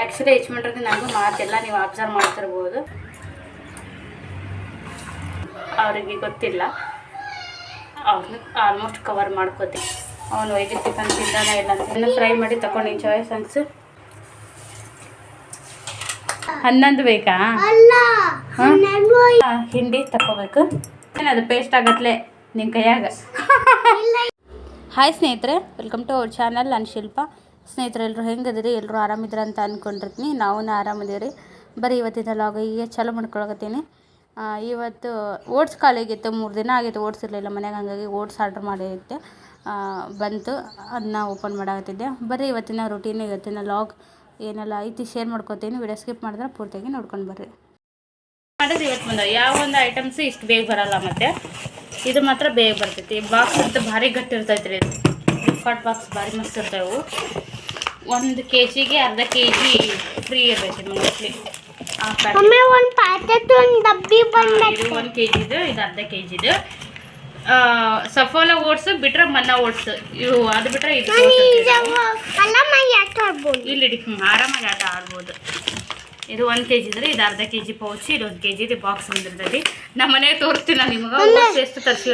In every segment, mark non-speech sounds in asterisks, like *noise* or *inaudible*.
Actually ಯಜಮಾನ್ರಿಗೆ ನನಗೂ ಮಾತೆಲ್ಲ ನೀವು ಅಬ್ಸರ್ವ್ ಮಾಡ್ತಿರ್ಬೋದು. ಅವರಿಗೆ ಗೊತ್ತಿಲ್ಲ. ಅವ್ರನ್ನ ಆಲ್ಮೋಸ್ಟ್ ಕವರ್ ಮಾಡ್ಕೋತೀನಿ ಅವನು ವೈದ್ಯ ಟಿಫನ್ ತಿಂದಾನ ಇಲ್ಲ ಅಂತ. ಇನ್ನು ಫ್ರೈ ಮಾಡಿ ತಗೊಂಡು ಚಾಯ್ಸ್ ಅನ್ಸು ಹನ್ನೊಂದು ಬೇಕಾ? ಹಿಂಡಿ ತಗೋಬೇಕು ಏನದು ಪೇಸ್ಟ್ ಆಗತ್ಲೆ ನಿನ್ನ ಕೈಯಾಗ? ಹಾಯ್ ಸ್ನೇಹಿತರೆ ವೆಲ್ಕಮ್ ಟು ಅವರ್ ಚಾನಲ್ ನಾನು ಶಿಲ್ಪ. ಸ್ನೇಹಿತರೆ ಎಲ್ಲರೂ ಹೆಂಗದಿರಿ ಎಲ್ಲರೂ ಆರಾಮಿದ್ರ ಅಂತ ಅಂದ್ಕೊಂಡಿರ್ತೀನಿ ನಾವು ರೀ ಬರೀ ಇವತ್ತಿನ ಲಾಗ ಈಗ ಚಾಲೂ ಮಾಡ್ಕೊಳಕತ್ತೀನಿ. ಇವತ್ತು ಓಟ್ಸ್ ಖಾಲಿಯಾಗಿತ್ತು. ಮೂರು ದಿನ ಆಗಿತ್ತು ಓಟ್ಸ್ ಇರಲಿಲ್ಲ ಮನೆಗೆ ಹಂಗಾಗಿ ಓಟ್ಸ್ ಆರ್ಡ್ರ್ ಮಾಡಿದ್ದೆ. ಬಂತು. ಅದನ್ನ ಓಪನ್ ಮಾಡಾಕತ್ತಿದ್ದೆ. ಬರೀ ಇವತ್ತಿನ ರೂಟೀನ್ ಇವತ್ತಿನ ಲಾಗ್ ಏನೆಲ್ಲ ಐತಿ ಶೇರ್ ಮಾಡ್ಕೊತೀನಿ. ವಿಡಿಯೋ ಸ್ಕಿಪ್ ಮಾಡಿದ್ರೆ ಪೂರ್ತಿಯಾಗಿ ನೋಡ್ಕೊಂಡು ಬರ್ರಿ. ಮಾಡಿದ್ರೆ ಇವತ್ತು ಬಂದ. ಯಾವ ಒಂದು ಐಟಮ್ಸು ಇಷ್ಟು ಬೇಗ ಬರಲ್ಲ ಮತ್ತೆ. ಇದು ಮಾತ್ರ ಬೇಗ ಬರ್ತೈತಿ. ಬಾಕ್ಸ್ ಅಂತ ಭಾರಿ ಗಟ್ಟಿ ರೀ ಫ್ಲಿಪ್ಕಾರ್ಟ್ ಬಾಕ್ಸ್ ಭಾರಿ ಮಸ್ತ್ ಇರ್ತಾವೆ. ಒಂದು ಕೆ ಜಿಗೆ ಅರ್ಧ ಕೆ ಜಿ ಫ್ರೀ ಇರ್ತೈತಿ ಮೋಸ್ಟ್ಲಿ ಒಮ್ಮೆ ಒಂದು ಪ್ಯಾಕೆಟ್ ಒಂದು ಡಬ್ಬಿ ಬಂದ ಇದು ಒಂದು ಕೆ ಜಿದು ಇದು ಅರ್ಧ ಕೆ ಜಿದು ಸಫೋಲ ಓಟ್ಸ್ ಬಿಟ್ರೆ ಮನ್ನ ಓಟ್ಸ್ ಇವು ಅದು ಬಿಟ್ರೆ ಇದು oats ಇರ್ತೈತಿ. ಅಲ್ಲ ಮೈ ಯಾಕೆ ಆಡ್ಬೋದು. ಇಲ್ಲಿ ಇಡಿ, ಹ್ಮ್, ಆರಾಮಾಗಿ ಆಟ ಆಡ್ಬೋದು. ಇದು ಒಂದು ಕೆ ಜಿ ಇದ್ರೆ ಇದು ಅರ್ಧ ಕೆ ಜಿ ಪೌಚ್ ಇದು ಒಂದು ಕೆ ಜಿದು ಬಾಕ್ಸ್ ಬಂದಿರ್ತೈತಿ ನಮ್ಮ ಮನೆಗೆ ತೋರಿಸ್ತೀನಿ ನಾನು ನಿಮಗೆ ಓಟ್ಸ್ ಎಷ್ಟು ತರಿಸಿ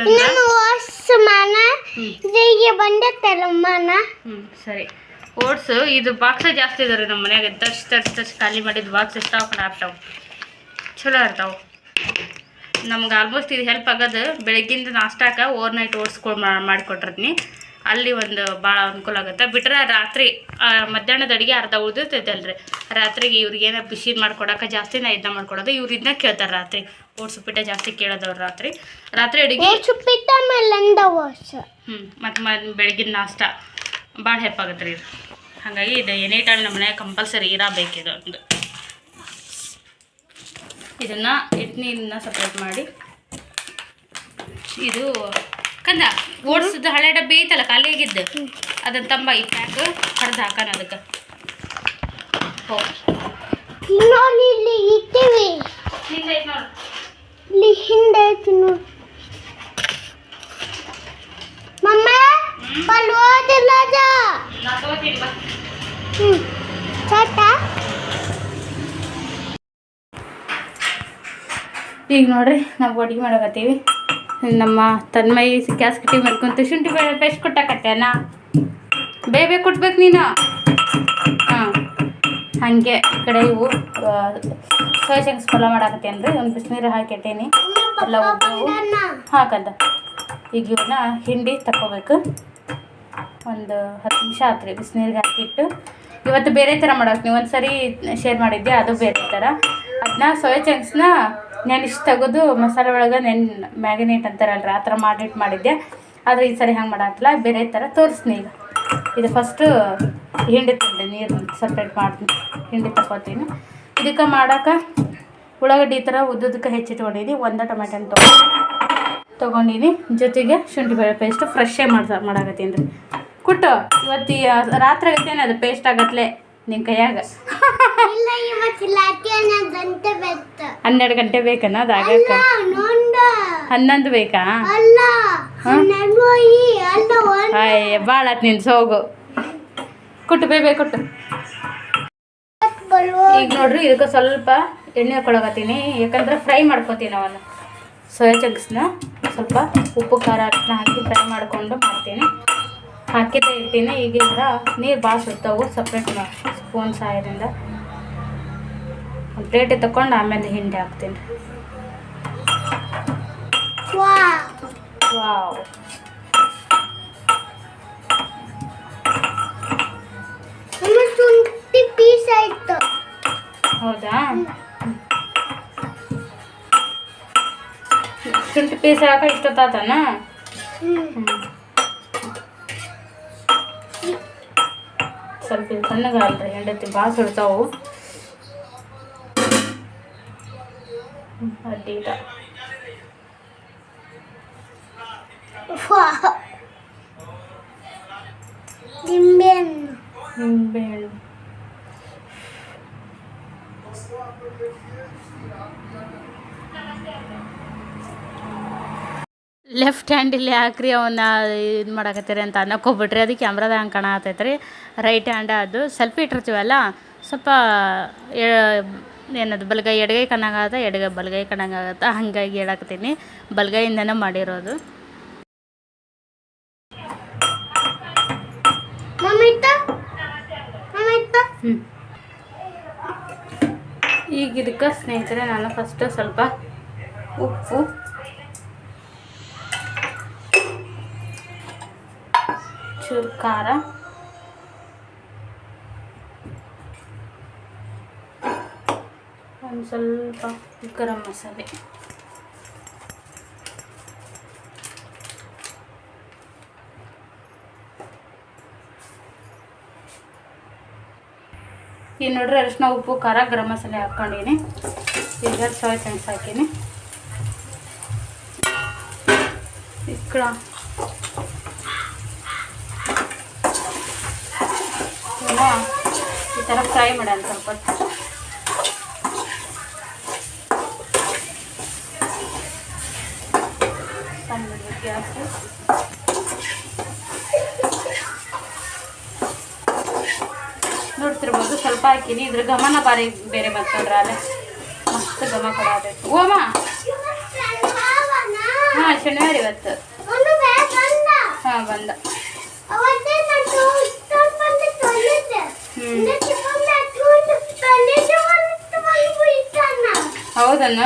ಹ್ಞೂ ಸರಿ. ಓಟ್ಸ್ ಇದು ಬಾಕ್ಸ ಜಾಸ್ತಿ ಇದಾವೆ ನಮ್ಮ ಮನ್ಯಾಗ. ತರ್ಸ್ ತರ್ಸ್ ತರ್ಸ್ ಖಾಲಿ ಮಾಡಿದ ಬಾಕ್ಸ್ ಸ್ಟಾಕ್ ಲ್ಯಾಪ್ಟಾಪ್ ಆಗ್ತಾವೆ. ಚಲೋ ಇರ್ತಾವೆ. ನಮ್ಗೆ ಆಲ್ಮೋಸ್ಟ್ ಇದು ಹೆಲ್ಪ್ ಆಗೋದು ಬೆಳಗ್ಗಿಂದ ನಾಷ್ಟಾಕ ಓವರ್ ನೈಟ್ ಓಟ್ಸ್ಗಳು ಮಾಡಿಕೊಟ್ಟಿರ್ತೀನಿ. ಅಲ್ಲಿ ಒಂದು ಭಾಳ ಅನುಕೂಲ ಆಗುತ್ತೆ. ಬಿಟ್ರೆ ರಾತ್ರಿ ಮಧ್ಯಾಹ್ನದ ಅಡುಗೆ ಅರ್ಧ ಉಳಿದಿರ್ತೈತಲ್ರಿ. ರಾತ್ರಿಗೆ ಇವ್ರಿಗೆ ಏನೋ ಬಿಸಿ ಮಾಡ್ಕೊಡಕ್ಕೆ ಜಾಸ್ತಿ ನಾ ಇದನ್ನ ಮಾಡ್ಕೊಡೋದು. ಇವ್ರು ಇದನ್ನ ಕೇಳ್ತಾರೆ ರಾತ್ರಿ. ಓಟ್ಸ್ ಉಪ್ಪಿಟ್ಟ ಜಾಸ್ತಿ ಕೇಳೋದವ್ರು ರಾತ್ರಿ. ರಾತ್ರಿ ಅಡುಗೆ ಹ್ಞೂ ಮತ್ತು ಮ ಬೆಳಗಿನ ನಾಷ್ಟ. ಭಾಳ ಹೆಲ್ಪ್ ಆಗುತ್ತೆ ರೀ ಇದು ಹಾಗಾಗಿ ಇದು ಎನಿ ಟೈಮ್ ನಮ್ಮ ಮನೆಯಾಗ ಕಂಪಲ್ಸರಿ ಇರಬೇಕಿದು ಒಂದು ಇದನ್ನು ಇಡ್ನಿನ ಸಪ್ರೇಟ್ ಮಾಡಿ. ಇದು ಕಂದ ಓಡಿಸಿದ್ದು ಹಳೆ ಡಬ್ಬಿ ಐತಲ್ಲ ಖಾಲಿ ಆಗಿದ್ದು ಅದನ್ನು ತಂಬ ಈ ಪ್ಯಾಕ್ ಹೊಡೆದು ಹಾಕೋಣ ಅದಕ್ಕೆ. ಹೋಗಿ ನೋಡಿ ಇಲ್ಲಿ ಇಟ್ಟಿವಿ. ಹಿಂದೆ ಐತಿ ನೋಡು ಇಲ್ಲಿ ಹಿಂದೆ ಐತಿ ನೋಡಿ ಮಮ್ಮ ಬಲ್ ಓದಿಲ್ಲ ಅದ. ನಾ ಬಾ. ಹ್ಞೂ ಚಾಟ? ಈಗ ನೋಡ್ರಿ ನಾವು ಅಡುಗೆ ಮಾಡಕತ್ತೀವಿ. ನಮ್ಮ ತನ್ಮಯಿ ಗ್ಯಾಸ್ ಕಟ್ಟಿ ಮಾಡ್ಕೊಂತ ಕುಂತು ಶುಂಠಿ ಬೇಳೆ ಪೇಸ್ಟ್ ಕೊಟ್ಟಾಕತ್ತೇನ? ಬೇಬೆ ಕೊಟ್ಬೇಕು ನೀನು. ಹಾಂ. ಹಾಗೆ ಈ ಕಡೆ ಇವು ಸೋಯಾ ಚಂಕ್ಸ್ ಪಲ್ಯ ಮಾಡಾಕತ್ತೇನೆ ರೀ ಒಂದು ಬಿಸಿನೀರು ಹಾಕಿಟ್ಟೇನಿ ಎಲ್ಲ ಉಪ್ಪು ಹಾಕಂದ. ಈಗ ಇವನ್ನ ಹಿಂಡಿ ತಗೋಬೇಕು ಒಂದು ಹತ್ತು ನಿಮಿಷ ಆತ್ರಿ ಬಿಸಿನೀರಿಗೆ ಹಾಕಿಟ್ಟು. ಇವತ್ತು ಬೇರೆ ಥರ ಮಾಡೋಕೆ ನೀವು ಒಂದು ಸರಿ ಶೇರ್ ಮಾಡಿದ್ದೆ ಅದು ಬೇರೆ ಥರ. ಅದನ್ನ ಸೋಯಾ ಚಂಕ್ಸ್ನ ನೆನೆಸಿ ತೆಗೆದು ಮಸಾಲೆ ಒಳಗೆ ನೆನ್ ಮ್ಯಾಗಿನೇಟ್ ಅಂತಾರಲ್ರಿ, ಆ ಥರ ಮಾಡಿಟ್ಟು ಮಾಡಿದ್ದೆ ಆದರೆ ಈ ಸರಿ ಹಂಗೆ ಮಾಡಾಕಲ್ಲ ಬೇರೆ ಥರ ತೋರಿಸ್ನಿ ಈಗ. ಇದು ಫಸ್ಟು ಹಿಂಡಿ ತಂದೆ ನೀರು ಸಪ್ರೇಟ್ ಮಾಡ್ತೀನಿ, ಹಿಂಡಿ ತಗೋತೀನಿ ಇದಕ್ಕೆ ಮಾಡೋಕೆ ಉಳ್ಳಾಗಡ್ಡಿ ಈ ಥರ ಉದ್ದುದಕ್ಕೆ ಹೆಚ್ಚಿಟ್ಕೊಂಡಿದ್ದೀನಿ ಒಂದು ಟೊಮೆಟೊ ತೊಗೊಂಡು ತೊಗೊಂಡಿನಿ. ಜೊತೆಗೆ ಶುಂಠಿ ಬೆಳೆ ಪೇಸ್ಟು ಫ್ರೆಶ್ಶೇ ಮಾಡ್ಸ ಮಾಡಾಕತ್ತೀನಿ ರೀ. ಕುಟ್ಟು. ಇವತ್ತಿ ರಾತ್ರಿ ಆಗತ್ತೇನೆ ಅದು ಪೇಸ್ಟ್ ಆಗತ್ಲೆ ನಿನ್ನ ಕೈಯಾಗ. ಹನ್ನೆರಡು ಗಂಟೆ ಬೇಕನ್ನ ಅದು ಆಗಕ್ಕೆ? ಹನ್ನೊಂದು ಬೇಕಾ? ಅಯ್ಯ ಭಾಳ ನಿನ್ ಸೋಗು. ಕುಟ್ಟು ಬೇಬೇ ಕುಟ್ಟು. ಈಗ ನೋಡ್ರಿ ಇದಕ್ಕೆ ಸ್ವಲ್ಪ ಎಣ್ಣೆ ಹಾಕೊಳಕತ್ತೀನಿ. ಯಾಕಂದ್ರೆ ಫ್ರೈ ಮಾಡ್ಕೊತೀನಿ ಅವನ್ನ. ಸೋಯಾ ಚಂಕ್ಸ್ನ ಸ್ವಲ್ಪ ಉಪ್ಪು ಖಾರ ಹಾಕಿ ಫ್ರೈ ಮಾಡಿಕೊಂಡು ಮಾಡ್ತೀನಿ. ಹಾಕಿದ್ದೆ ಇಟ್ಟಿನಿ ಈಗ ಇದ್ರ ನೀರು ಭಾಳ ಸುತ್ತವು ಸಪ್ರೇಟ್ ಸ್ಪೂನ್ ಸಹಾಯದಿಂದ ಒಂದು ಪ್ಲೇಟಿಗೆ ತಗೊಂಡು ಆಮೇಲೆ ಹಿಂಡಿ ಹಾಕ್ತೀನಿ. ವಾವ್. ಹೌದಾ? ಶುಂಠಿ ಪೀಸ್ ಹಾಕ ಇಷ್ಟೊತ್ತಾತನ? ಹ್ಮ್. ಸ್ವಲ್ಪ ಇದು ಸಣ್ಣಗಾಲ್ರಿ ಹೆಂಡತಿ ಭಾಳ ಸುಡ್ತಾವು ಅಡ್ಡಿಲ್ಲ ವಾ ನಿಂಬೆಹಣ್ಣು ನಿಂಬೆಹಣ್ಣು ಲೆಫ್ಟ್ ಹ್ಯಾಂಡಲ್ಲಿ ಹಾಕ್ರಿ ಅವನ್ನ ಇದು ಮಾಡಕತ್ತೀರಿ ಅಂತ ಅನ್ನಕೋಬಿಟ್ರಿ. ಅದು ಕ್ಯಾಮ್ರಾದಾಗ ಹಂಗೆ ರೀ ರೈಟ್ ಹ್ಯಾಂಡ್ ಅದು ಸೆಲ್ಫಿ ಇಟ್ಟಿರ್ತೀವಲ್ಲ ಸ್ವಲ್ಪ ಏನದು ಬಲಗೈ ಎಡಗೈ ಕಣ್ಣಾಗತ್ತೆ ಎಡಗೈ ಬಲಗೈ ಕಣ್ಣಾಗತ್ತೆ ಹಾಗಾಗಿ ಹೇಳಕತ್ತೀನಿ. ಬಲಗೈಯಿಂದನೇ ಮಾಡಿರೋದು. ಈಗ ಇದಕ್ಕೆ ಸ್ನೇಹಿತರೆ ನಾನು ಫಸ್ಟು ಸ್ವಲ್ಪ ಉಪ್ಪು ಚೂರು ಖಾರ. ಒಂದು ಸ್ವಲ್ಪ ಗರಂ ಮಸಾಲೆ. ಈ ನೋಡ್ರಿ ಅರಿಶಿನ ಉಪ್ಪು, ಖಾರ, ಗರಂ ಮಸಾಲೆ ಹಾಕ್ಕೊಂಡಿನಿ. ಈಗ ಸೋಯ್ ಚಂಕ್ಸ್ ಹಾಕೀನಿ ಇಕ್ಕಳ ಇವನ್ನ ಈ ಥರ ಫ್ರೈ ಮಾಡೋಣ ಸ್ವಲ್ಪ. ಸಣ್ಣ ಗ್ಯಾಸ್. ನೋಡ್ತಿರ್ಬೋದು ಸ್ವಲ್ಪ ಹಾಕಿನಿ. ಇದ್ರ ಗಮನ ಬಾರಿ ಬೇರೆ ನೋಡ್ರಿ ಅಲ್ಲೇ. ಮಸ್ತ್ ಘಮ ಕೊಡಬೇಕು ಓಮ! ಹಾಂ ಶನಿವಾರ ಇವತ್ತು. ಹಾಂ ಬಂದ. ಹೌದನ್ನ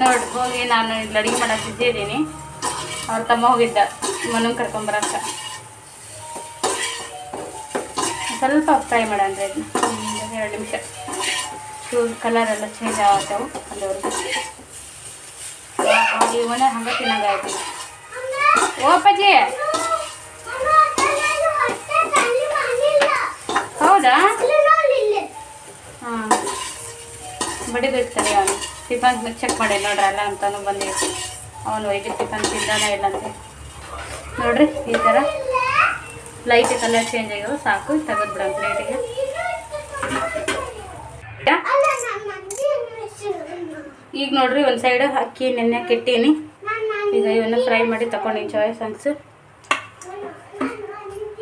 ನೋಡಿ, ಹೋಗಿ ನಾನು ಇಲ್ಲಿ ಅಡಿಗೆ ಮಾಡಕ್ಕೆ ಇದ್ದೀನಿ. ಅವ್ರ ತಮ್ಮ ಹೋಗಿದ್ದ. ಮನಂಗೆ ಕರ್ಕೊಂಬರಕ್ಕ ಸ್ವಲ್ಪ ಫ್ರೈ ಮಾಡಂದ್ರೆ ಎರಡು ನಿಮಿಷ. ಕಲರ್ ಎಲ್ಲ ಚೇಂಜ್ ಆಗತ್ತವು ಅಲ್ಲಿವರೆಗೂ ಇವನೇ ಹಂಗೆ ತಿನ್ನಂಗಾಯ್ತು ಓ ಹೌದಾ? ಹಾಂ. ಬಡಿಬೇಕು ಸರಿ ಅವನು ಟಿಫನ್ ಚೆಕ್ ಮಾಡಿ ನೋಡ್ರಿ, ಅಲ್ಲ ಅಂತಾನು ಬಂದಿತ್ತು ಅವನು ಒಯ್ದು ಟಿಫನ್ ತಿಂದಾನ ಇಲ್ಲ ಅಂತ ನೋಡ್ರಿ, ಈ ಥರ ಲೈಟ್ ಕಲರ್ ಚೇಂಜ್ ಆಗ್ಯಾವ ಸಾಕು ತೆಗೆದ್ಬಿಡ ಪ್ಲೇಟಿಗೆ ಈಗ ನೋಡ್ರಿ, ಒಂದು ಸೈಡ್ ಅಕ್ಕಿ ನೆನೆ ಕೆಟ್ಟೀನಿ. ಈಗ ಇವನ್ನ ಫ್ರೈ ಮಾಡಿ ತಗೊಂಡಿನಿ ಚಾಯ್ಸ್ ಅನ್ಸು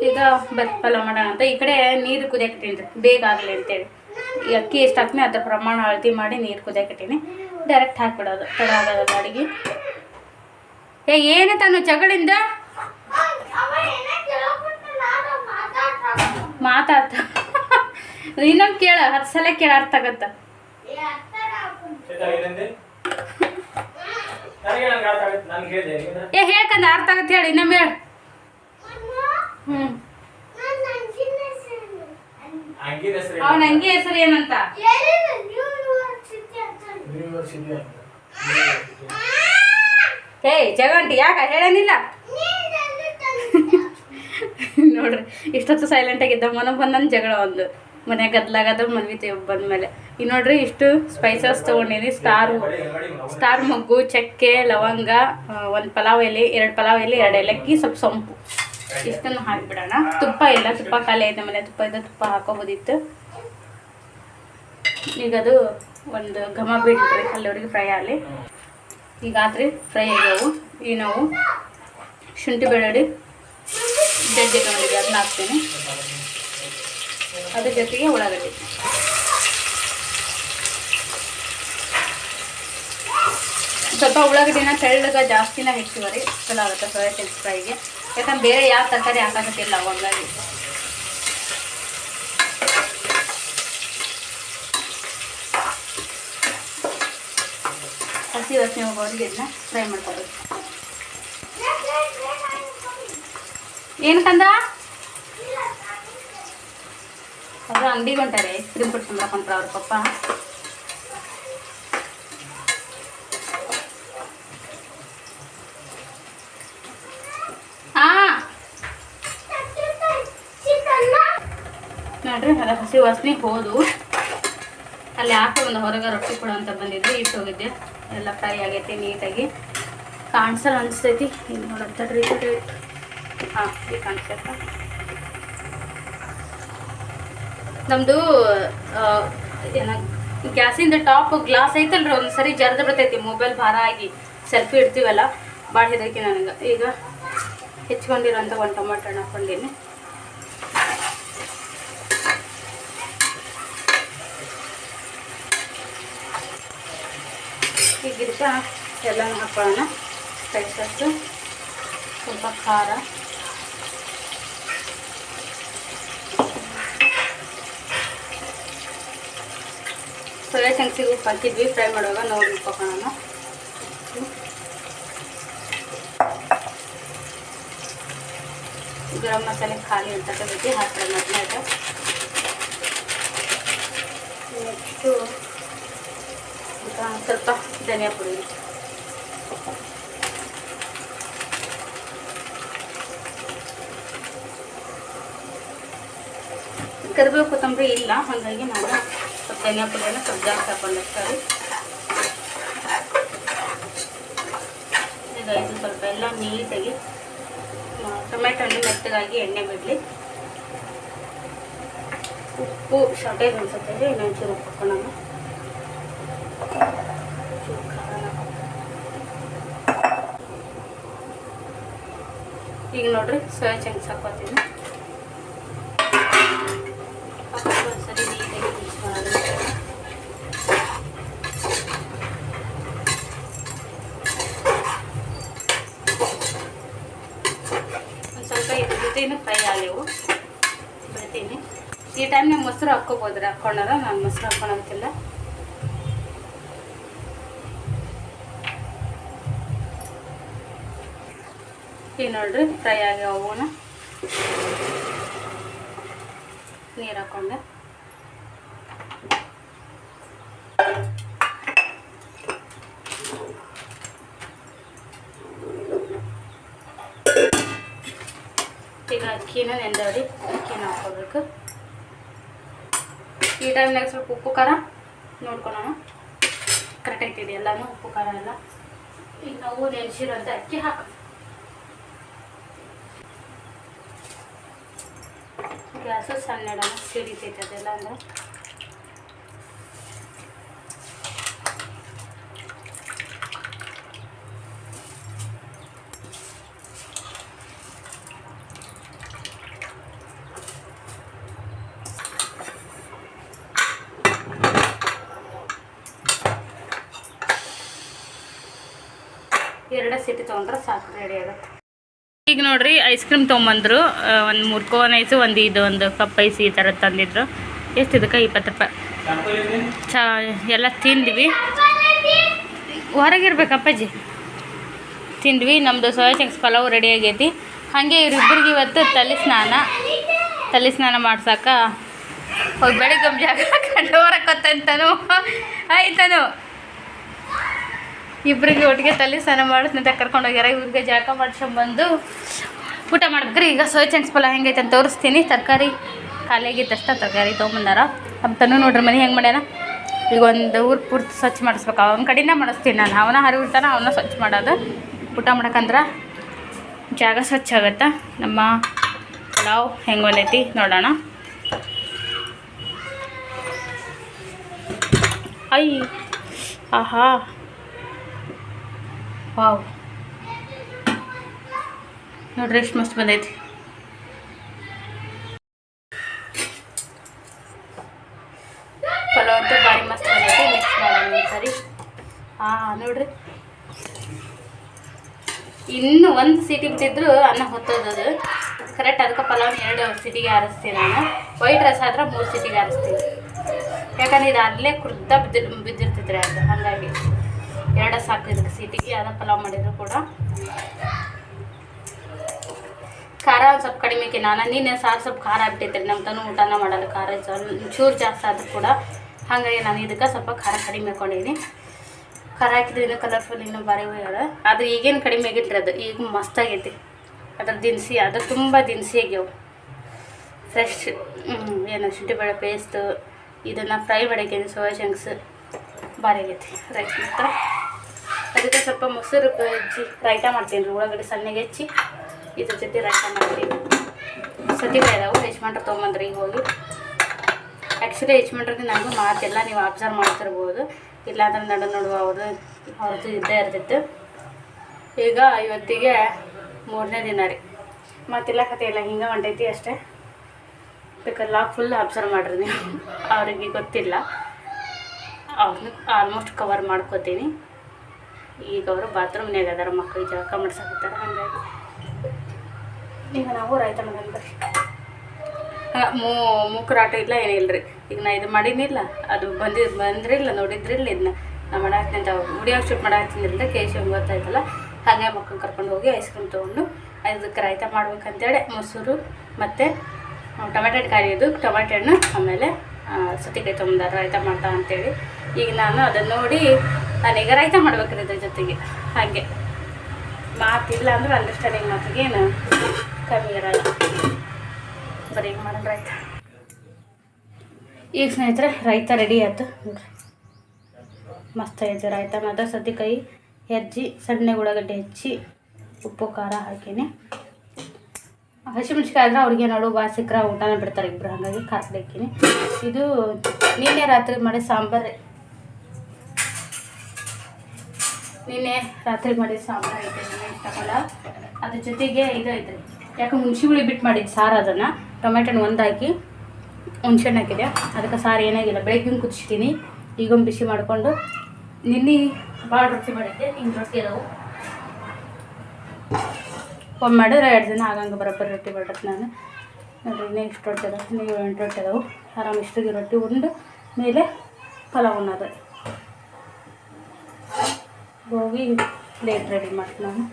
ಈಗ ಬತ್ ಪಲಾವ್ ಮಾಡೋಣ ಅಂತ. ಈ ಕಡೆ ನೀರು ಕುದಿಯಾಕಿಟ್ಟಿನಿ ಬೇಗ ಆಗಲಿ ಅಂತೇಳಿ. ಈ ಅಕ್ಕಿ ಎಷ್ಟು ಹಾಕ್ತೀನಿ ಅದ್ರ ಪ್ರಮಾಣ ಅಳತಿ ಮಾಡಿ ನೀರು ಕುದಿಯಾಕಿಟ್ಟಿನಿ ಡೈರೆಕ್ಟ್ ಹಾಕ್ಬಿಡೋದು. ತಡ ಆಗೋದು ಅಡಿಗೆ. ಏ ಏನು ತಾನು ಜಗಳಿಂದ ಮಾತಾಡ್ತ. ಇನ್ನೊಂದು ಕೇಳ. ಹತ್ತು ಸಲ ಕೇಳ ಅರ್ಥ ಆಗತ್ತ ನನಗೆ ನಂಗೆ ಅರ್ಥ ಆಗುತ್ತೆ ನಾನು ಹೇಳಿದೆ ನೀನು ಏ ಹೇಳ್ಕಂದ ಅರ್ಥ ಆಗತ್ತೆ ಹೇಳಿ ಇನ್ನೊಮ್ಮೆ ಹೇಳಿ. ಹ್ಞೂ ಅವನ ಅಂಗಿ ಹೆಸರು ಏನಂತ? ಏಯ್ ಜಗಂಟಿ ಯಾಕ ಹೇಳೇನಿಲ್ಲ? *laughs* ನೋಡ್ರಿ ಇಷ್ಟೊತ್ತು ಸೈಲೆಂಟ್ ಆಗಿದ್ದ ಮನ ಬಂದನ್ ಜಗಳ ಒಂದು. ಮನೆ ಗದ್ಲಾಗದ ಬಂದ ಬಂದ್ಮೇಲೆ. ಈಗ ನೋಡ್ರಿ ಇಷ್ಟು ಸ್ಪೈಸಸ್ ತೊಗೊಂಡಿನಿ. ಸ್ಟಾರು ಸ್ಟಾರ್ ಮೊಗ್ಗು, ಚಕ್ಕೆ, ಲವಂಗ ಒಂದು ಪಲಾವ್ ಎಲೆ, ಎರಡು ಪಲಾವ್ ಎಲೆ, ಎರಡು ಏಲಕ್ಕಿ, ಸ್ವಲ್ಪ ಸೊಂಪು. ಇಷ್ಟನ್ನು ಹಾಕಿಬಿಡೋಣ. ತುಪ್ಪ ಇಲ್ಲ, ತುಪ್ಪ ಖಾಲಿ ಐತೆ ಮೇಲೆ ತುಪ್ಪ ಇದ್ದ ತುಪ್ಪ ಹಾಕೋಬೋದಿತ್ತು. ಈಗ ಅದು ಒಂದು ಘಮ ಬಿಡ್ರಿ ಅಲ್ಲಿವರೆಗೆ ಫ್ರೈ ಆಗಲಿ. ಈಗ ಆದರೆ ಫ್ರೈ ಆಗ್ಯಾವು ಈಗ ನಾವು ಶುಂಠಿ ಬೆಳ್ಳುಳ್ಳಿ ತೊಗೊಂಡಿದ್ವಿ ಅದನ್ನ ಹಾಕ್ತೀನಿ. ಅದ್ರ ಜೊತೆಗೆ ಉಳ್ಳಾಗಡ್ಡಿ. ಸ್ವಲ್ಪ ಉಳ್ಳಾಗಡ್ಡಿನ ತೆಳ್ಳಗ ಜಾಸ್ತಿನ ಹೆಚ್ಚಿವರಿ ಚಲೋ ಆಗುತ್ತೆ ಫ್ರೈ ಫ್ರೈಗೆ ಯಾಕಂದ್ರೆ ಬೇರೆ ಯಾವ ತರಕಾರಿ ಹಾಕೋದಕ್ಕಿಲ್ಲ ಒಳ್ಳಾಗಿ ಹಸಿ ವಾಸನೆ ಹೋಗೋರಿಗೆ ಇದನ್ನ ಫ್ರೈ ಮಾಡ್ಕೋಬೇಕು. ಏನು ಕಂದ? ಅವರು ಅಂಗಡಿಗೆ ಹೊಂಟಾರೆ ಐಸ್ ಕ್ರೀಮ್ ಕೊಡ್ಕೊಂಡ್ರ ಅವ್ರ ಪಪ್ಪ ಹಾ ನೋಡ್ರಿ ಅದ ಹಸಿ ವಾಸನೆ ಹೋದು. ಅಲ್ಲಿ ಹಾಕಿ ಒಂದು ಹೊರಗೆ ರೊಟ್ಟಿ ಕೊಡು ಅಂತ ಬಂದಿದ್ವಿ, ಇಟ್ಟು ಹೋಗಿದ್ದೆ. ಎಲ್ಲ ಫ್ರೈ ಆಗೈತಿ, ನೀಟಾಗಿ. ಕಾಣಿಸಲ್ಲ ಅನಿಸ್ತೈತಿ. ಇಲ್ಲಿ ನೋಡಂತಡ್ರಿ ಹಾಂ ಈಗ ಕಾಣಿಸ್ತಾ. ನಮ್ಮದು ಏನ, ಗ್ಯಾಸಿಂದ ಟಾಪ್ ಗ್ಲಾಸ್ ಐತಲ್ರಿ ಒಂದು ಸರಿ ಜರ್ದು ಬಿಡ್ತೈತಿ ಮೊಬೈಲ್ ಭಾರ ಆಗಿ. ಸೆಲ್ಫಿ ಇಡ್ತೀವಲ್ಲ ಭಾಳ ಇದೈತಿ ನನಗೆ. ಈಗ, ಹೆಚ್ಕೊಂಡಿರೋಂಥ ಒಂದು ಟೊಮೆಟೊ ಹಣ್ಣು ಹಾಕ್ಕೊಂಡಿನಿ ಈಗ ಇದಕ್ಕೆ ಎಲ್ಲನೂ ಹಾಕೋಣ ಸ್ಪೈಸಸ್ಸು ಸ್ವಲ್ಪ ಖಾರ. ಸೋಯಾ ಚಂಕ್ಸಿಗೆ ಉಪ್ಪು ಹಾಕಿದ್ವಿ. ಫ್ರೈ ಮಾಡುವಾಗ ನೋಡಿ ಹಾಕೋಣ ಗರಂ ಮಸಾಲೆ ಖಾಲಿ ಅಂತ ಹಾಕಿ ಹಾಕ್ತಾರೆ ಮೊದಲಾಗ ನೆಕ್ಸ್ಟು ಈಗ ಸ್ವಲ್ಪ ಧನಿಯಾ ಪುಡಿ ಕರಿಬೇವು ಕೊತ್ತಂಬರಿ ಇಲ್ಲ, ಹಾಗಾಗಿ ನಾನು ಸ್ವಲ್ಪ ಧನಿಯಾ ಪುಡಿಯನ್ನು ಸ್ವಲ್ಪ ಜಾಸ್ತಿ ಹಾಕೊಂಡಿರ್ತಾರೆ ಈಗ ಇದು ಸ್ವಲ್ಪ ಎಲ್ಲ ನೀಟಾಗಿ ಟೊಮೆಟೊ ಹಣ್ಣು ಮೆತ್ತಗಾಗಿ ಎಣ್ಣೆ ಬಿಡಲಿ. ಉಪ್ಪು ಶಾರ್ಟೇಜ್ ಅನ್ಸುತ್ತೆ ಇನ್ನೊಂಚೂರು ಉಪ್ಪು ಹಾಕೋಣ ಈಗ ನೋಡ್ರಿ, ಸೋಯಾ ಚಂಕ್ಸ್ ಹಾಕೋತೀನಿ ಒಂದ್ಸರಿ ನೀಟಾಗಿ ಮಿಕ್ಸ್ ಮಾಡೋದು ಸ್ವಲ್ಪ ಇದ್ರ ಜೊತೆನೂ ಫ್ರೈ ಆಗಲೇವು. ಬಿಡ್ತೀನಿ ಈ ಟೈಮ್ನಾಗ ಮೊಸರು ಹಾಕ್ಕೋಬೋದ್ರಿ ಹಾಕೊಂಡಾರ ನಾನು ಮೊಸರು ಹಾಕೊಳಂತಿಲ್ಲ ಈಗ ನೋಡ್ರಿ ಫ್ರೈ ಆಗಿ ಅವನ ನೀರು ಹಾಕೊಂಡೆ. ಈಗ ಅಕ್ಕಿನ ನೆಂದವ್ರಿ, ಅಕ್ಕಿನ ಹಾಕೋಬೇಕು. ಈ ಟೈಮ್ನಾಗ ಸ್ವಲ್ಪ ಉಪ್ಪು ಖಾರ ನೋಡ್ಕೊಳೋಣ. ಕರೆಕ್ಟ್ ಆಗ್ತಿದೆ ಎಲ್ಲನೂ ಉಪ್ಪು ಖಾರ ಎಲ್ಲ. ಈಗ ನಾವು ನೆನೆಸಿರೋಂಥ ಅಕ್ಕಿ ಹಾಕ ಗ್ಯಾಸು ಸಣ್ಣ ಸಿಡಿತೈತೆ ಅದೆಲ್ಲ ಅಂದ್ರೆ. ಎರಡು ಸಿಟಿ ತೊಗೊಂಡ್ರೆ ಸಾಕು ರೆಡಿ ಆಗುತ್ತೆ. ಈಗ ನೋಡ್ರಿ ಐಸ್ ಕ್ರೀಮ್ ತೊಗೊಂಬಂದ್ರು ಒಂದು ಮೂರು ಕೋನ್ ಐಸು, ಒಂದು ಇದು, ಒಂದು ಕಪ್ ಐಸ್ ಈ ಥರ ತಂದಿದ್ರು. ಎಷ್ಟು ಇದಕ್ಕೆ? ಇಪ್ಪತ್ತು ರೂಪಾಯಿ. ಚಾ, ಎಲ್ಲ ತಿಂದ್ವಿ. ಹೊರಗಿರ್ಬೇಕು ಅಪ್ಪಾಜಿ. ತಿಂದ್ವಿ ನಮ್ಮದು ಸೋಯಾ ಚಂಕ್ಸ್ ಪಲಾವ್ ರೆಡಿ ಆಗೈತಿ. ಹಾಗೆ ಇವ್ರಿಬ್ರಿಗೆ ಇವತ್ತು ತಲೆ ಸ್ನಾನ. ತಲೆ ಸ್ನಾನ ಮಾಡ್ಸಕ್ಕ ಹೋಗಿ ಬೆಳಿಗ್ಗೆ ಜಾಗ ಕಂಡು ಹೊರಕೊತ್ತಂತನು ಆಯ್ತನು ಇಬ್ಬರಿಗೆ ಒಟ್ಟಿಗೆ ತಲೆ ಸ್ನಾನ ಮಾಡಿಸ್ನಂತ ಕರ್ಕೊಂಡು ಹೋಗ್ಯಾರ. ಇವ್ರಿಗೆ ಜಾಗ ಮಾಡ್ಸ್ಕೊಂಬಂದು ಊಟ ಮಾಡ್ಬೇಕ್ರಿ. ಈಗ ಚಂಕ್ಸ್ ಪಲಾವ್ ಹೆಂಗೈತೆ ಅಂತ ತೋರಿಸ್ತೀನಿ. ತರಕಾರಿ ಖಾಲಿ ಆಗಿದ್ದಷ್ಟ ತರಕಾರಿ ತೊಗೊಂಬಂದಾರ. ನಮ್ಮ ತನು ನೋಡ್ರಿ ಮನೆ ಹೆಂಗೆ ಮಾಡ್ಯಾನ. ಈಗ ಒಂದು ಊರು ಪೂರ್ತಿ ಸ್ವಚ್ಛ ಮಾಡಿಸ್ಬೇಕು. ಅವನ ಕಡೆಯಿಂದ ಮಾಡಿಸ್ತೀನಿ ನಾನು. ಅವನ ಹರಿವಿರ್ತಾನ ಅವನ್ನ ಸ್ವಚ್ಛ ಮಾಡೋದು. ಊಟ ಮಾಡಕ್ಕಂದ್ರೆ ಜಾಗ ಸ್ವಚ್ಛ ಆಗುತ್ತೆ? ನಮ್ಮ ಪಲಾವ್ ಹೆಂಗೆ ಬಂದೈತಿ ನೋಡೋಣ. ಐ, ಆಹಾ. ವಾವ್. ನೋಡ್ರಿ, ಎಷ್ಟು ಮಸ್ತ್ ಬಂದೈತಿ. ಪಲಾವ್ ಅಂತೂ ಭಾರಿ ಮಸ್ತ್ ಬಂದೈತಿ ಮಿಕ್ಸ್ ಮಾಡೋಣ ಸರಿ ಹಾಂ ನೋಡ್ರಿ. ಇನ್ನು ಒಂದು ಸೀಟಿ ಬಿಟ್ಟಿದ್ರು ಅನ್ನ ಹೊತ್ತೋದದು ಕರೆಕ್ಟ್ ಅದಕ್ಕೆ ಪಲಾವ್ ಎರಡು ಸಿಟಿಗೆ ಆರಿಸ್ತೀನಿ ನಾನು. ವೈಟ್ ರೈಸ್ ಆದ್ರೆ ಮೂರು ಸಿಟಿಗೆ ಆರಿಸ್ತೀನಿ. ಯಾಕಂದ್ರೆ ಇದು ಅಲ್ಲೇ ಕುರ್ದ ಬಿದ್ದಿರ್ತೈತ್ರಿ ಅದು, ಹಾಗಾಗಿ. ಎರಡು ಸಾಕು ಇದಕ್ಕೆ ಸೀಟಿಗೆ ಅದ ಪಲಾವ್ ಮಾಡಿದ್ರು ಕೂಡ. ಖಾರ ಒಂದು ಸ್ವಲ್ಪ ಕಡಿಮೆ ಹಾಕಿ, ನಾನು, ನೀನೆ ಸಾರು ಸ್ವಲ್ಪ ಖಾರ ಆಗ್ಬಿಟ್ಟೈತ್ರಿ ನಮ್ಮ ತನು ಊಟನ ಮಾಡಲ್ಲ, ಖಾರ ಚೂರು ಜಾಸ್ತಿ ಆದ್ರೂ ಕೂಡ. ಹಾಗಾಗಿ ನಾನು ಇದಕ್ಕೆ ಸ್ವಲ್ಪ ಖಾರ ಕಡಿಮೆ ಹಾಕೊಂಡಿದ್ದೀನಿ ಖಾರ ಹಾಕಿದ್ರೆ ಇನ್ನೂ ಕಲರ್ಫುಲ್ ಇನ್ನೂ ಭಾರಿ ಹೋಗ್ಯಾರ ಅದು ಈಗೇನು ಕಡಿಮೆ ಆಗಿಲ್ರಿ ಅದು ಈಗ ಮಸ್ತಾಗೈತಿ ಅದ್ರ ದಿನಸಿ, ಅದು ತುಂಬ ದಿನಸಿ ಆಗ್ಯಾವ. ಫ್ರೆಶ್ ಏನು ಶುಂಠಿ ಬೆಳೆ ಪೇಸ್ಟು ಇದನ್ನು ಫ್ರೈ ಮಾಡಾಕಿದ್ದೀನಿ ಸೋಯಾ ಚಂಕ್ಸ್ ಭಾರಿ ಆಗೈತಿ. ರೈಸ್ ಅದಕ್ಕೆ ಸ್ವಲ್ಪ ಮೊಸರು ಹಚ್ಚಿ ರಾಯ್ತ ಮಾಡ್ತೀನಿ ರೀ. ಉಳ್ಳಾಗಡ್ಡೆ ಸಣ್ಣಗೆ ಹೆಚ್ಚಿ ಇದ್ರ ಜೊತೆ ರೈಟ ಮಾಡ್ತೀನಿ. ಸತಿಕಾಯಿ ಇದಾವೆ ಯಜಮಾನ್ರು ತೊಗೊಂಬಂದ್ರಿ ಈಗ ಹೋಗಿ. ಆ್ಯಕ್ಚುಲಿ ಯಜಮಾನ್ರಿಗೆ ನನಗೂ ಮಾತೆಲ್ಲ ನೀವು ಅಬ್ಸರ್ವ್ ಮಾಡ್ತಿರ್ಬೋದು. ಇಲ್ಲಾಂದ್ರೆ ನಡು ನೋಡುವ ಅವ್ರದ್ದು ಅವ್ರದ್ದು ಇದ್ದೇ ಇರ್ತಿತ್ತು. ಈಗ ಇವತ್ತಿಗೆ ಮೂರನೇ ದಿನ ರೀ. ಮತ್ತೆಲ್ಲ ಕತೆ ಇಲ್ಲ, ಹಿಂಗೆ ಹೊಂಟೈತಿ ಅಷ್ಟೇ. ಬೇಕಾದ್ರೆ ಲಾಕ್ ಫುಲ್ ಅಬ್ಸರ್ವ್ ಮಾಡ್ರಿ ನೀವು. *laughs* ಅವರಿಗೆ ಗೊತ್ತಿಲ್ಲ. ಅವ್ರನ್ನ ಆಲ್ಮೋಸ್ಟ್ ಕವರ್ ಮಾಡ್ಕೋತೀನಿ. ಈಗ ಅವರು ಬಾತ್ರೂಮ್ನಾಗ ಅದಾರ ಮಕ್ಕಳಿಗೆ ಜಳಕ ಮಾಡ್ಸಕತ್ತಾರ. ಹಾಗಾಗಿ ಈಗ ನಾವು ರೈತ ಬರ್ರಿ. ಮೂ ಮೂಕರಾಟ ಇಲ್ಲ ಏನಿಲ್ಲ ರೀ ಈಗ ನಾ ಇದು ಮಾಡೀನಿಲ್ಲ ಅದು ಬಂದಿ ಬಂದ್ರಿಲ್ಲ, ನೋಡಿದ್ರಿಲ್ಲ ಇದನ್ನ ನಾ ಮಾಡಾಕ್ತೀನಿ ಅಂತ ವಿಡಿಯೋ ಶೂಟ್ ಮಾಡಾಕ್ತಿನಿಲ್ಲ ಕೇಶವ್ ಗೊತ್ತಾಯ್ತಲ್ಲ. ಹಾಗೆ ಮಕ್ಕಳು ಕರ್ಕೊಂಡು ಹೋಗಿ ಐಸ್ ಕ್ರೀಮ್ ತೊಗೊಂಡು ಅದಕ್ಕೆ ರಾಯ್ತ ಮಾಡ್ಬೇಕಂತೇಳಿ ಮೊಸರು ಮತ್ತು ಟೊಮೆಟೊ ಕಾಯಿದು ಟೊಮೆಟೊ ಹಣ್ಣು ಆಮೇಲೆ ಸತಿಕಾಯಿ ತೊಗೊಂಡಾರ ರಾಯ್ತ ಮಾಡ್ತಾ ಅಂತೇಳಿ. ಈಗ ನಾನು ಅದನ್ನು ನೋಡಿ ನಾನೀಗ ಎಗರಾಯ್ತ ಮಾಡ್ಬೇಕ್ರಿ ಇದ್ರ ಜೊತೆಗೆ. ಹಾಗೆ. ಮಾತಿಲ್ಲ ಅಂದ್ರೆ ಅಂಡರ್ಸ್ಟ್ಯಾಂಡಿಂಗ್ ಮಾತಿಗೆ ಏನು ಕಮ್ಮಿ ಇರಲ್ಲ. ಬರೀ ಮಾಡಿದ್ರೆ ರೈತ? ಈಗ ಸ್ನೇಹಿತರೆ, ರೈತ ರೆಡಿ ಆಯ್ತು. ಮಸ್ತ್ ಐತೆ ರೈತ ಮಾತ್ರ. ಸದ್ಯಕಾಯಿ ಹೆಜ್ಜಿ, ಸಣ್ಣಗೆ ಉಳ್ಳಾಗಡ್ಡೆ ಹೆಚ್ಚಿ, ಉಪ್ಪು, ಖಾರ ಹಾಕೀನಿ. ಹಸಿಮೆಣ್ಸಿಕಾಯಿ ಆದ್ರೆ ಅವ್ರಿಗೆ ನೋಡು ವಾಸಿಕ್ರ ಊಟನ ಬಿಡ್ತಾರೆ ಇಬ್ಬರು ಹಾಗಾಗಿ ಖಾರ ಇದು ನಿನ್ನೆ ರಾತ್ರಿ ಮಾಡಿ ಸಾಂಬಾರು ನಿನ್ನೆ ರಾತ್ರಿ ಮಾಡಿದ ಸಾಂಬಾರು ಐತೆ ತಗೊಳ ಅದ್ರ ಜೊತೆಗೆ ಇದು ಐತೆ ಯಾಕೆ ಹುಣಸೆ ಹುಳಿ ಬಿಟ್ಟು ಮಾಡಿದ್ದು ಸಾರು ಅದನ್ನು. ಟೊಮೆಟೊನ ಒಂದು ಹಾಕಿ ಹುಣ್ಸೆಹಣ್ಣು ಹಾಕಿದೆ. ಅದಕ್ಕೆ ಸಾರು ಏನಾಗಿಲ್ಲ. ಬೆಳಗ್ಗೆ ಕುದಿಸ್ತೀನಿ. ಈಗೊಂದು ಬಿಸಿ ಮಾಡಿಕೊಂಡು ನಿನ್ನೆ ಭಾಳ ರೊಟ್ಟಿ ಮಾಡಿದ್ದೆ. ಹಿಂಗೆ ರೊಟ್ಟಿ ಅದಾವು. ಫೋನ್ ಮಾಡಿದ್ರೆ ಎರಡು ದಿನ ಆಗಂಗೆ ಬರೋಬ್ಬರಿ ರೊಟ್ಟಿ ಮಾಡಿರತ್ತೆ ನಾನು. ನೋಡಿರಿ ಇನ್ನೂ ಇಷ್ಟು ರೊಟ್ಟಿ ಅದಾವೆ. ಇನ್ನೂ ಎಂಟು ರೊಟ್ಟಿ ಅದಾವೆ. ಆರಾಮ ಇಷ್ಟಿಗೆ ರೊಟ್ಟಿ ಉಂಡು. ಮೇಲೆ ಪಲಾವ್ ಉಣ್ಣೋದು. ಹೋಗಿ ಪ್ಲೇಟ್ ರೆಡಿ ಮಾಡ್ತೀನಿ. ನಾನು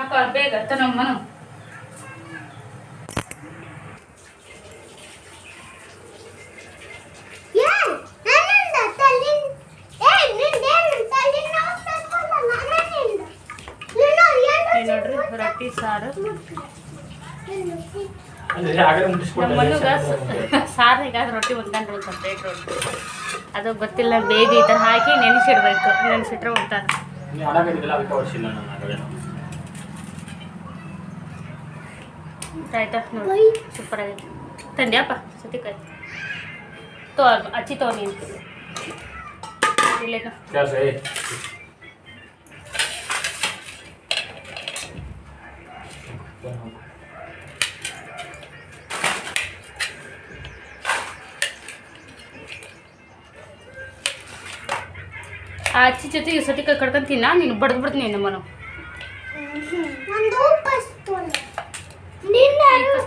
ಅಕ್ಕ ಬೇಗ ತನಮ್ಮನು ಏನ್ ನನ್ನಿಂದ ತಲೆ ಏ ನಿಂದೇನು ತಲೆ ನೋವು ತಕ್ಕೊಂಡ ನನ್ನಿಂದ ನೀನು ಏನು ಈ ನೋಡ್ರಿ ರೊಟ್ಟಿ ಸಾರು ರೊಟ್ಟಿ ರೊಟ್ಟಿ ಅದು ಗೊತ್ತಿಲ್ಲ ಬೇಗ ಈ ಥರ ಹಾಕಿ ನೆನೆಸಿಡ್ಬೇಕು. ನೆನೆಸಿಟ್ರೆ ಉಂಟಾನೆ ಆಯ್ತಾ ನೋಡಿ. ಸೂಪರ್ ಆಗೈತೆ. ತಂದ್ಯಾಪ ಸತಿಕಾಯಿ ತೋ ಅಚ್ಚಿ ತೋ ನೀನು. ಇಲ್ಲೇನು? ಆ ಅಚ್ಚಿ ಜೊತೆ ಈ ಕಡ್ಕೊಂತೀನ ಕಡ್ಕೊಂತೀನಿ ನೀನು ಬಡ್ದು ಬಿಡ್ತೀನಿ ನಮ್ಮನು ಫಸ್ಟ್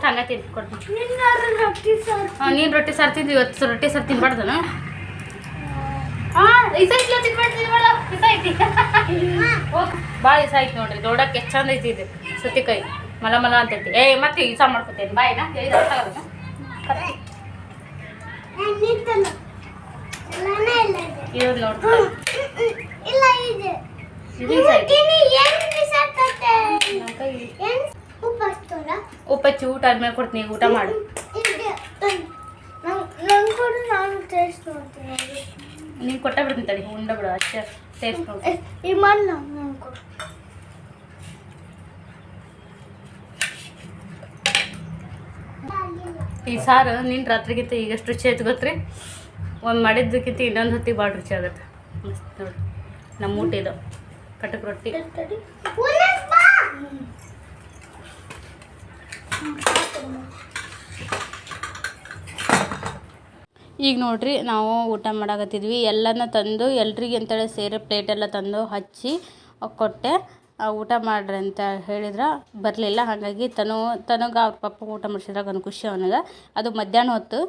ಹಂಗೆ ತಿನ್ಕೊಡ್ತೀನಿ ಕೊಡ್ತೀನಿ ನಿನ್ನ ರೊಟ್ಟಿ ಸರ್ ಹಾಂ ನೀನು ರೊಟ್ಟಿ ಸಾರು ತಿಂದು ಇವತ್ತು ರೊಟ್ಟಿ ಸಾರು ತಿನ್ಬಾರ್ದನ. ಹಾಂ ಇಸ ಐತಿ ತಿನ್ಬಾರ್ದು ತಿನ್ಬೇಡ ಇಸ ಐತಿ. ಹೋಗ್ ಭಾಳ ಇಸ ಐತಿ ನೋಡ್ರಿ ನೋಡಕ್ಕೆ ಎಷ್ಟು ಚಂದ ಐತಿ ಇದು ಸತಿಕಾಯಿ ಮಲ ಮಲ ಅಂತೈತಿ. ಏ ಮತ್ತೆ ಇಸ ಮಾಡ್ಕೊತೇನೆ ಬಾಯಿನ ಹೇಳಿದ ಅರ್ಥ ಆಗಲ್ಲ. ಇದು ನೋಡ್ರಿ ಇಲ್ಲ ಇದೆ ಇದು ಇಸ ಐತಿ ತಿನ್ನಿ ಏನು ಬಿಸಾಕತ್ತೆ ನನ್ ಕೈ ಏನು ಉಪ್ಪಸ್ತೋಲ್ಲ ಉಪ್ಪಚ್ಚಿ ಊಟ ಆದ್ಮೇಲೆ ಕೊಡ್ತೀನಿ ಊಟ ಮಾಡು. ನಾನು ಕೊಟ್ಟ ಬಿಡ್ತೀನಿ ತಡಿ ಉಂಡ ಬಿಡು ಅಷ್ಟೇ ಟೇಸ್ಟ್ ನೋಡಿ ಈ ಸಾರು ನಿನ್ನ ರಾತ್ರಿಗಿಂತ ಈಗಷ್ಟು ರುಚಿ ಆಯ್ತು ಗೊತ್ತ್ರಿ? ಒಂದು ಮಾಡಿದ್ದಕ್ಕಿಂತ ಇನ್ನೊಂದು ಹೊತ್ತಿಗೆ ಭಾಳ ರುಚಿ ಆಗುತ್ತೆ. ಮಸ್ತ್ ನೋಡಿ ನಮ್ಮ ಊಟ ಇದು. ಕಟಕ್ ರೊಟ್ಟಿ. ಈಗ ನೋಡ್ರಿ, ನಾವು ಊಟ ಮಾಡಾಕತ್ತಿದ್ವಿ. ಎಲ್ಲನ ತಂದು, ಎಲ್ರಿಗೆ ಅಂತೇಳಿ ಸೇರಿ ಪ್ಲೇಟೆಲ್ಲ ತಂದು ಹಚ್ಚಿ, ಕೊಟ್ಟೆ. ಊಟ ಮಾಡ್ರಿ ಅಂತ ಹೇಳಿದ್ರೆ ಬರಲಿಲ್ಲ. ಹಾಗಾಗಿ ತನು, ತನಗೆ ಅವ್ರ ಪಪ್ಪ ಊಟ ಮಾಡಿಸಿದ್ರಾಗ ಒಂದು ಖುಷಿ ಅವನಿಗೆ. ಅದು ಮಧ್ಯಾಹ್ನ ಹೊತ್ತು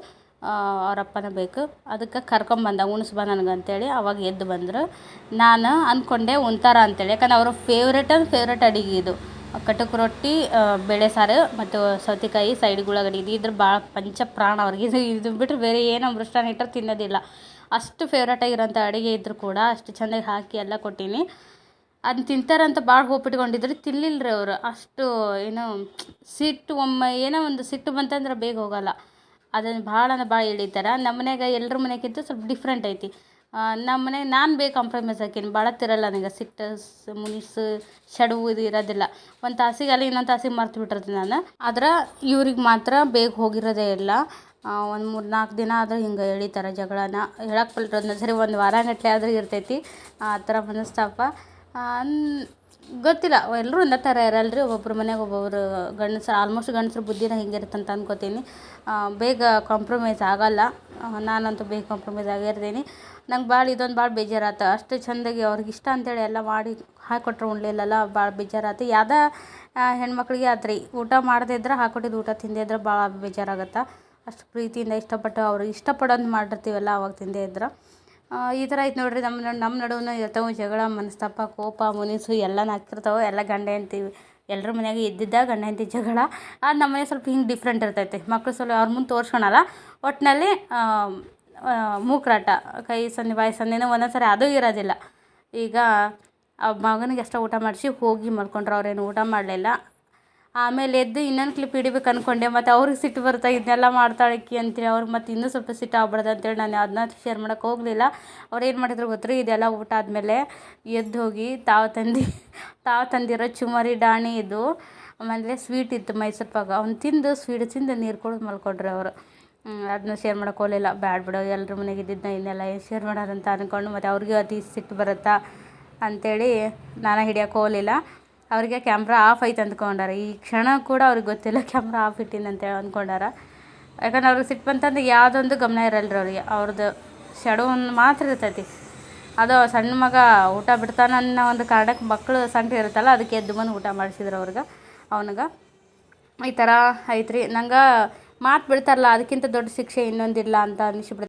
ಆ, ಅವ್ರ ಅಪ್ಪನ ಬೇಕು. ಅದಕ್ಕೆ ಕರ್ಕೊಂಬಂದ ಉಣಿಸ್ ಬಾ ನನಗೆ ಅಂತೇಳಿ ಅವಾಗ ಎದ್ದು ಬಂದರು. ನಾನು ಅಂದ್ಕೊಂಡೆ ಉಣ್ತಾರ ಅಂತೇಳಿ. ಯಾಕಂದ್ರೆ ಅವ್ರ ಫೇವ್ರೇಟ್ ಅಂದ್ರೆ ಫೇವ್ರೇಟ್ ಅಡಿಗೆ ಇದು. ಕಟಕ್ ರೊಟ್ಟಿ ಬೇಳೆ ಸಾರು ಮತ್ತು ಸೌತೆಕಾಯಿ ಸೈಡ್ಗೆ ಇದು ಇದ್ರ ಭಾಳ ಪಂಚ ಪ್ರಾಣ ಅವ್ರಿಗೆ. ಇದು ಇದು ಬಿಟ್ಟರೆ ಬೇರೆ ಏನೋ ಮೃಷ್ಟಾನ ಇಟ್ಟರೆ ತಿನ್ನೋದಿಲ್ಲ. ಅಷ್ಟು ಫೇವ್ರೇಟ್ ಆಗಿರೋಂಥ ಅಡುಗೆ ಇದ್ದರೂ ಕೂಡ ಅಷ್ಟು ಚೆಂದಾಗಿ ಹಾಕಿ ಎಲ್ಲ ಕೊಟ್ಟೀನಿ. ಅದನ್ನ ತಿಂತಾರಂತ ಭಾಳ ಹೋಗ್ಬಿಟ್ಕೊಂಡಿದ್ರು ತಿನ್ನಲಿಲ್ಲ ರೀ ಅವರು. ಅಷ್ಟು ಏನೋ ಸಿಟ್ಟು ಒಮ್ಮೆ ಏನೋ ಒಂದು ಸಿಟ್ಟು ಬಂತಂದ್ರೆ ಬೇಗ ಹೋಗಲ್ಲ. ಅದನ್ನು ಭಾಳ ಅಂದ್ರೆ ಭಾಳ ಎಳಿತಾರೆ. ನಮ್ಮ ಮನೆಯಾಗ ಎಲ್ಲರ ಮನೆಗಿಂತ ಸ್ವಲ್ಪ ಡಿಫ್ರೆಂಟ್ ಐತಿ. ನಮ್ಮ ಮನೆಗೆ ನಾನು ಬೇಗ ಕಾಂಪ್ರಮೈಸ್ ಹಾಕೀನಿ ಭಾಳ ತಿರಲ್ಲ ನನಗೆ ಸಿಟ್ಟು ಮುನಿಸ್ ಶಡುವು ಇದು ಇರೋದಿಲ್ಲ. ಒಂದು ತಾಸಿಗೆ ಅಲ್ಲಿ ಇನ್ನೊಂದು ತಾಸಿಗೆ ಮರ್ತು ಬಿಟ್ಟಿರ್ತೀನಿ ನಾನು. ಆದ್ರೆ ಇವ್ರಿಗೆ ಮಾತ್ರ ಬೇಗ ಹೋಗಿರೋದೇ ಇಲ್ಲ. ಒಂದು ಮೂರು ನಾಲ್ಕು ದಿನ ಆದರೂ ಹಿಂಗೆ ಎಳಿತಾರೆ ಜಗಳನ. ಹೇಳಕ್ಕೆ ಬಲ್ರಿ ಒಂದೊಂದು ಸರಿ ಒಂದು ವಾರಗಟ್ಟಲೆ ಆದರೂ ಇರ್ತೈತಿ. ಆ ಥರ ಮನಸ್ತಾಪ. ಗೊತ್ತಿಲ್ಲ. ಎಲ್ಲರೂ ಒಂದೇ ಥರ ಇರಲ್ಲ ರೀ ಒಬ್ಬೊಬ್ರ ಮನ್ಯಾಗ ಒಬ್ಬೊಬ್ರು ಗಂಡಸ್ರು ಆಲ್ಮೋಸ್ಟ್ ಗಂಡಸ್ರ ಬುದ್ಧಿನೇ ಹಿಂಗಿರುತ್ತೆ ಅಂತ ಅನ್ಕೋತೀನಿ. ಬೇಗ ಕಾಂಪ್ರಮೈಸ್ ಆಗಲ್ಲ. ನಾನಂತೂ ಬೇಗ ಕಾಂಪ್ರಮೈಸ್ ಆಗಿರ್ತೀನಿ ನಂಗೆ ಭಾಳ ಇದೊಂದು ಭಾಳ ಬೇಜಾರಾತ. ಅಷ್ಟು ಚೆಂದಾಗಿ ಅವ್ರಿಗೆ ಇಷ್ಟ ಅಂತೇಳಿ ಎಲ್ಲ ಮಾಡಿ ಹಾಕಿಕೊಟ್ರೆ ಉಣ್ಲಿಲ್ಲಲ್ಲ ಭಾಳ ಬೇಜಾರಾತು. ಯಾವುದೇ ಹೆಣ್ಮಕ್ಳಿಗೆ ಆದ್ರಿ ರೀ ಊಟ ಮಾಡದೇ ಇದ್ರೆ ಹಾಕೊಟ್ಟಿದ್ದು ಊಟ ತಿಂದೇ ಇದ್ರೆ ಭಾಳ ಬೇಜಾರಾಗತ್ತೆ? ಅಷ್ಟು ಪ್ರೀತಿಯಿಂದ ಇಷ್ಟಪಟ್ಟು ಅವ್ರಿಗೆ ಇಷ್ಟಪಡೋದು ಮಾಡಿರ್ತೀವಲ್ಲ, ಅವಾಗ ತಿಂದೇ ಇದ್ರೆ. ಈ ಥರ ಐತೆ ನೋಡಿರಿ. ನಮ್ಮ ನಮ್ಮ ನಡುವೆ ಇರ್ತಾವೆ ಜಗಳ, ಮನಸ್ತಾಪ, ಕೋಪ, ಮುನಿಸು ಎಲ್ಲ ಆಗ್ತಿರ್ತಾವೆ. ಎಲ್ಲ ಗಂಡ ಹೆಂಡ್ತಿ ಎಲ್ಲರ ಮನ್ಯಾಗ ಇದ್ದಿದ್ದ ಗಂಡ ಹೆಂಡ್ತಿ ಜಗಳ. ಆದ್ರೆ ನಮ್ಮ ಮನೆ ಸ್ವಲ್ಪ ಹಿಂಗೆ ಡಿಫ್ರೆಂಟ್ ಇರ್ತೈತೆ. ಮಕ್ಕಳು ಸ್ವಲ್ಪ ಅವ್ರ ಮುಂದೆ ತೋರ್ಸ್ಕೊಳಲ್ಲ. ಒಟ್ಟಿನಲ್ಲಿ ಮೂಕ್ರಾಟ, ಕೈ ಸನ್ನೆ ಬಾಯಿ ಸನ್ನೆನೂ ಒಂದೊಂದು ಸರಿ ಅದು ಇರೋದಿಲ್ಲ. ಈಗ ಆ ಮಗನಿಗೆ ಅಷ್ಟೇ ಊಟ ಮಾಡಿಸಿ ಹೋಗಿ ಮಲ್ಕೊಂಡ್ರು ಅವ್ರೇನು ಊಟ ಮಾಡಲಿಲ್ಲ. ಆಮೇಲೆ ಎದ್ದು ಇನ್ನೊಂದು ಕ್ಲಿಪ್ ಹಿಡಿಬೇಕು ಅಂದ್ಕೊಂಡೆ ಮತ್ತು ಅವ್ರಿಗೆ ಸಿಟ್ಟು ಬರ್ತಾ ಇದನ್ನೆಲ್ಲ ಮಾಡ್ತಾಳೆ ಇಕ್ಕಿ ಅಂತೇಳಿ ಅವ್ರಿಗೆ ಮತ್ತು ಇನ್ನೂ ಸ್ವಲ್ಪ ಸಿಟ್ಟು ಆಗ್ಬಾರ್ದು ಅಂತೇಳಿ ನಾನು ಅದನ್ನ ಶೇರ್ ಮಾಡೋಕೆ ಹೋಗಲಿಲ್ಲ. ಅವ್ರು ಏನು ಮಾಡಿದ್ರು ಗೊತ್ತರಿ? ಇದೆಲ್ಲ ಊಟ ಆದಮೇಲೆ ಎದ್ದು ಹೋಗಿ ತಾವು ತಂದು, ತಾವು ತಂದಿರೋ ಚುಮರಿ ಡಾಣಿ ಇದು, ಆಮೇಲೆ ಸ್ವೀಟ್ ಇತ್ತು ಮೈಸೂರು ಪಾಕ ಅವ್ನು ತಿಂದು ಸ್ವೀಟ್ ತಿಂದು ನೀರು ಕುಡಿದು ಮಲ್ಕೊಂಡ್ರು ಅವರು. ಅದನ್ನ ಶೇರ್ ಮಾಡೋಕೆ ಹೋಗಲಿಲ್ಲ. ಬ್ಯಾಡ ಬಿಡೋ ಎಲ್ಲರ ಮನೆಗೆ ಇದ್ದಿದ್ದನ್ನ ಇನ್ನೆಲ್ಲ ಶೇರ್ ಮಾಡೋದಂತ ಅಂದ್ಕೊಂಡು ಮತ್ತು ಅವ್ರಿಗೆ ಅತಿ ಸಿಟ್ಟು ಬರುತ್ತಾ ಅಂಥೇಳಿ ನಾನು ಹಿಡಿಯೋಕೆ ಹೋಗಲಿಲ್ಲ. ಅವ್ರಿಗೆ ಕ್ಯಾಮ್ರಾ ಆಫ್ ಐತೆ ಅಂದ್ಕೊಂಡಾರ. ಈ ಕ್ಷಣ ಕೂಡ ಅವ್ರಿಗೆ ಗೊತ್ತಿಲ್ಲ ಕ್ಯಾಮ್ರಾ ಆಫ್ ಇಟ್ಟಿನ ಅಂತೇಳಿ ಅಂದ್ಕೊಂಡಾರ. ಯಾಕಂದ್ರೆ ಅವ್ರಿಗೆ ಸಿಟ್ಟು ಬಂತಂದ್ರೆ ಯಾವುದೊಂದು ಗಮನ ಇರಲ್ರಿ ಅವ್ರಿಗೆ. ಅವ್ರದ್ದು ಶೆಡೋ ಒಂದು ಮಾತ್ರ ಇರ್ತೈತಿ. ಅದು ಸಣ್ಣ ಮಗ ಊಟ ಬಿಡ್ತಾನೆ ಅನ್ನೋ ಒಂದು ಕಾರಣಕ್ಕೆ ಮಕ್ಕಳು ಸಣ್ಣ ಇರುತ್ತಲ್ಲ, ಅದಕ್ಕೆ ಎದ್ದು ಬಂದು ಊಟ ಮಾಡಿಸಿದ್ರು ಅವ್ರಿಗೆ, ಅವನಿಗೆ. ಈ ಥರ ಐತ್ರಿ. ನಂಗೆ ಮಾತು ಬಿಡ್ತಾರಲ್ಲ, ಅದಕ್ಕಿಂತ ದೊಡ್ಡ ಶಿಕ್ಷೆ ಇನ್ನೊಂದಿಲ್ಲ ಅಂತ ಅನಿಸ್ಬಿಡ್ತು